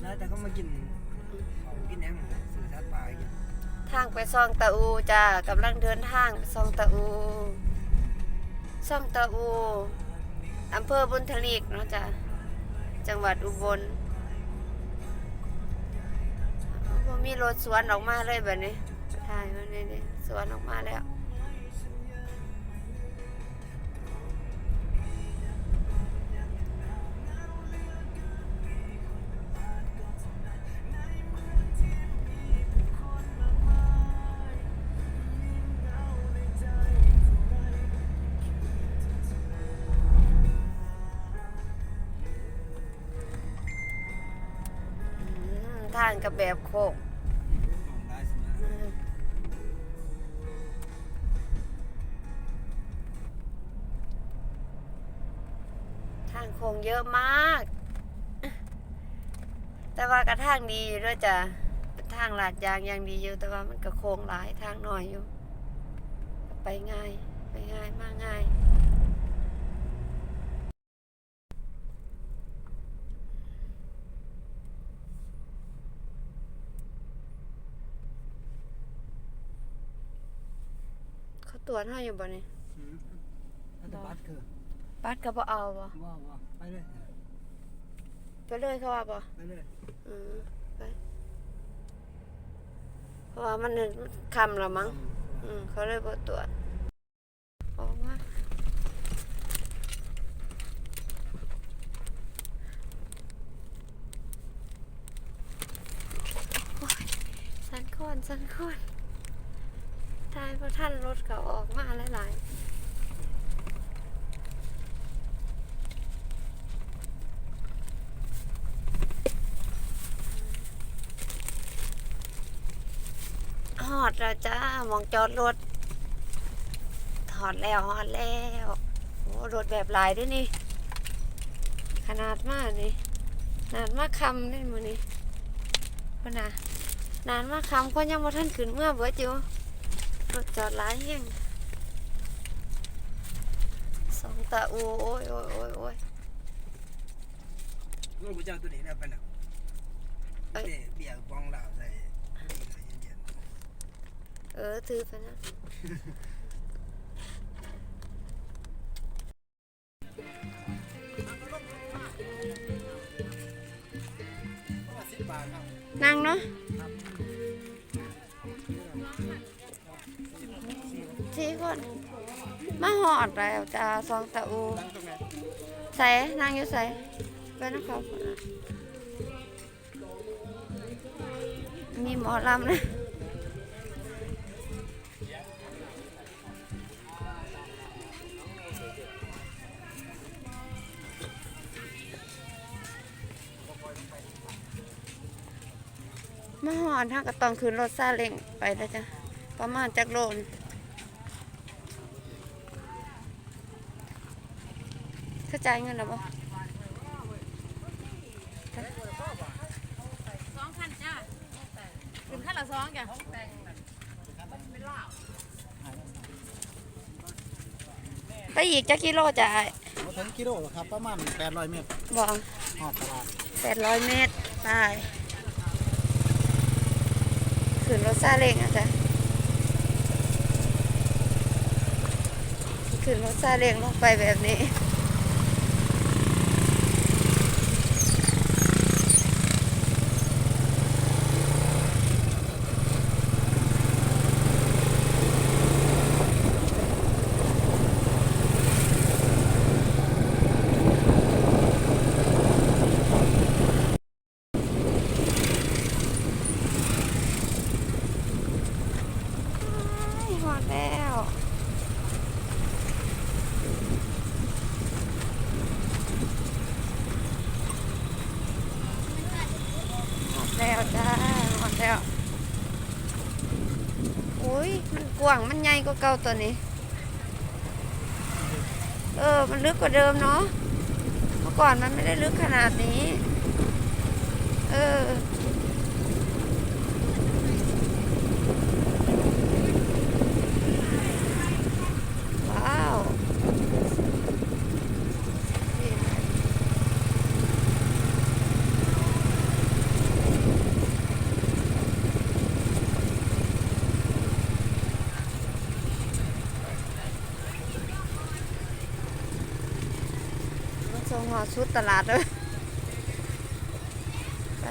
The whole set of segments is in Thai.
แล้วแต่ก็มากินกินแหนมสื่อสัตว์ป่าให้กินทางไปซองตะอูจ้ากำลังเดินทางไปซองตะอูซองตะอูอำเภอบุญทลีกเนาะจ้ะจังหวัดอุบลมีรถสวนออกมาเลยแบบนี้ถ่ายมานี่นี่สวนออกมาแล้ว กับแบบโคกของทางโค้งเยอะมาก แต่ว่ากระทางดีอยู่ด้วยจ้ะทางลาดยางยังดีอยู่ แต่ว่ามันก็โค้งหลายทางหน่อยอยู่ ไปง่าย ไปง่ายมากง่าย ตรวจให้อยู่บ่นี่อืมแล้วแต่บัตรคือปัดก็บ่เอาบ่ว่าว่าไปเลยไปเลยเขาว่าบ่ไปเลยอืมไปเพราะว่ามันคำและมั้งอืมเขาเลยบ่ตรวจออกมาโอ้ยสันคอนสันคอน ทายพราะท่านรถเขาออกมาหลายๆหอดแล้วจ้ามองจอดรถ ถอดแล้วหอดแล้วโอ้รถแบบหลายด้วยนี่ ขนาดมากนี่นานมากคำนี่มือนี่พนนะนานมากคำก็ยังมาท่านขึ้นเมื่อเบิดอยู่ รถจอดหลายแห่งสองตาอูโอ้ยโอ้ยโอ้ยโอ้ยลูกพระเจ้าตัวนี้เนี่ยไปแล้วเอ้ยเด็เบียร์ปองเหล้าใส่เย็นเออถือไปนะๆสิบบาทครับนั่งเนาะ สี่คน มาหอดแล้วจ้าสองตาอูใส่นางอยู่ใส่ไปนะครับมีหมอลำนะมาหอนถ้าก็ต้องคืนรถซาเล้งไปแล้วจ้ะประมาณจักโลนเข้าใจายเงินแล้วบ่สองพันจ้าถึงขั้นละสองจ้ะไปอีกจักกิโลจ้ะมาถึงกิโลครับ ประมาณ800เมตรบอกหอดตลาดแปดร้อยเมตรไปขึ้นรถซาเล้งอะจ้ะขึ้นรถซาเล้งลงไปแบบนี้ ไม่หอดแล้วหอดแล้วจ้าหอดแล้วอุ้ยมันก ว้างมันใหญ่กว่าเก่าตัวนี้ เออ มันลึกกว่าเดิมเนาะ เมื่อก่อนมันไม่ได้ลึกขนาดนี้ เออว้าว ส่ง หอชุดตลาดเลยไป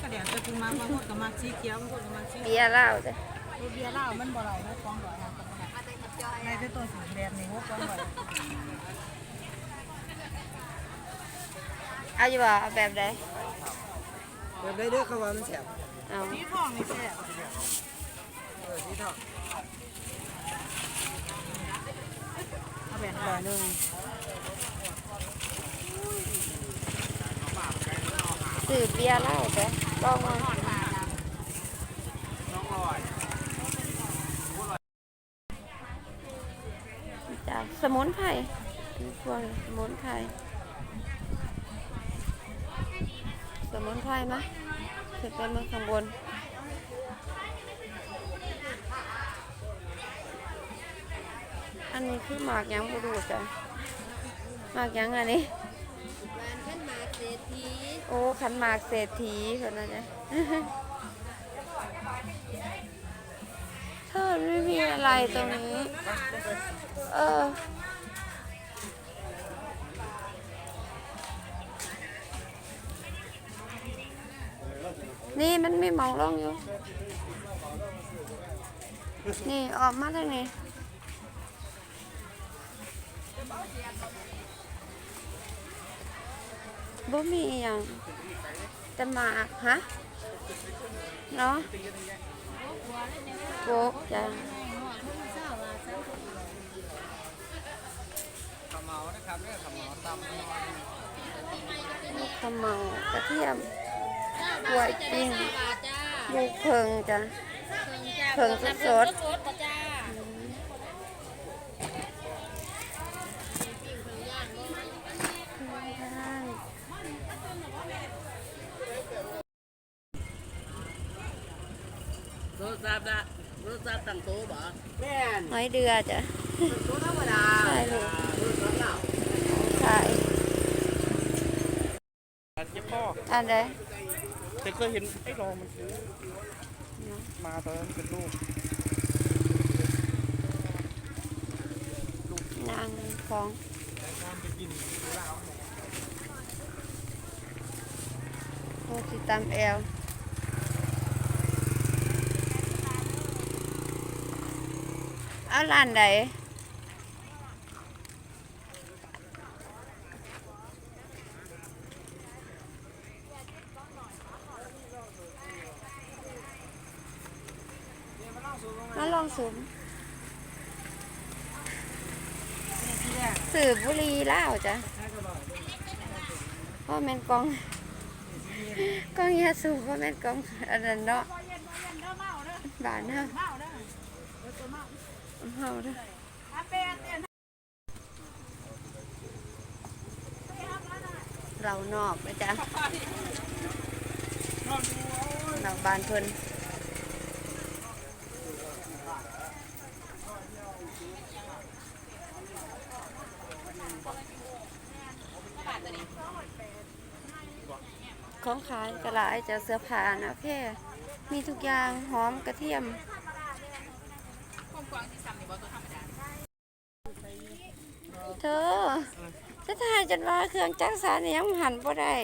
ก็เดี๋ยวจะกินมาบางคนก็มักสีเขียวบางคนก็มักสีเบียร์เหล้าจ้ะเบียร์เหล้ามันบ่เราไม่ฟ้องบ่อยนะในที่ตัวสีแดงนี่หัวฟ้องบ่อยเอาอยู่บ่เอาแบบใดแบบได้เด้อเขาว่ามันแสบเอาสีทองนี่แซ่บเออสีทอง เอาแบบบ่อยนึงสื่อเบียร์เล้าจ้ะลองมาจ้ะสมุนไพรมีพวงสมุนไพรสมุนไพรมะขึ้นไปเมืองข้างบน อันนี้คือหมากยังบูดูจ้ะหมากยังอันนี้ขันหมากเศรษฐีโอ้ขันหมากเศรษฐีคนนั้นจ้ะเธอไม่มีอะไรตรงนี้ เออนี่มันไมีหมองร่องอยู่ นี่ออกมาทางนี้ บ่มีอหย่างแต่หมากฮะเนาะโกกจ้ะขมเมานะครับเนี่ยขมเมาตำลูกขมเมากระเทียมกล้วยปิ้งบาทจ้าลูกเพิงจ้ะเพิ่งสดๆ สดๆบ่จ้า รสชาติละรสชาติตั้งโตบ่แม่นหอยเดือจ้ะโตธรรมดาใช่ลูกรสชาติเหล้าขายเจ๊พ่ออันใดแต่เคยเห็นไอ้รองมันซื้อมาตอนนั้นเป็นลูกนางของโอ้สิตามแอล เอาร้านใดมาลองสุมสื่อบุรีเล่าจ้ะพ่อแม่นกองกองยาสูบพ่อแม่นกองอันนั้นเนาะบานเนาะ เฮาเด้อเรานอกนะจ๊ะนอกบ้านเพิ่นของขายกระลายจะเสื้อผ้านะแพ่มีทุกอย่างหอมกระเทียม เธอจะถ่ายจนว่าเครื่องจักรสานยังหันบ่ได้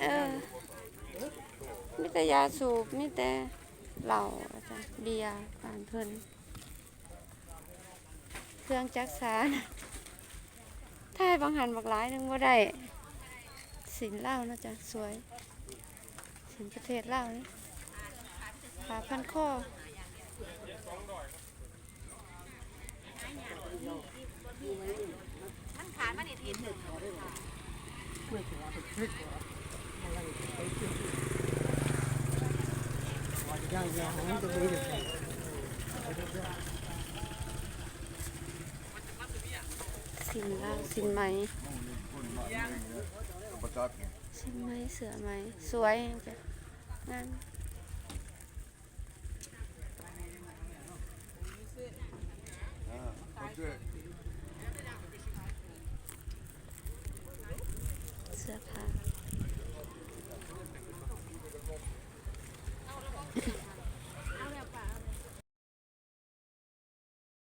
เออ มีแต่ยาสูบ มีแต่เหล้าจารย์เบียร์ผ่านเพิ่น เครื่องจักรสานถ่ายบางหันบักหลายนึงบ่ได้ สินเหล้านะจ๊ะ สวย สินประเทศเหล้านี่ขาพันข้อ สินเหล้าสินไหมสินไหมเสือไหมสวยจ้ะงาน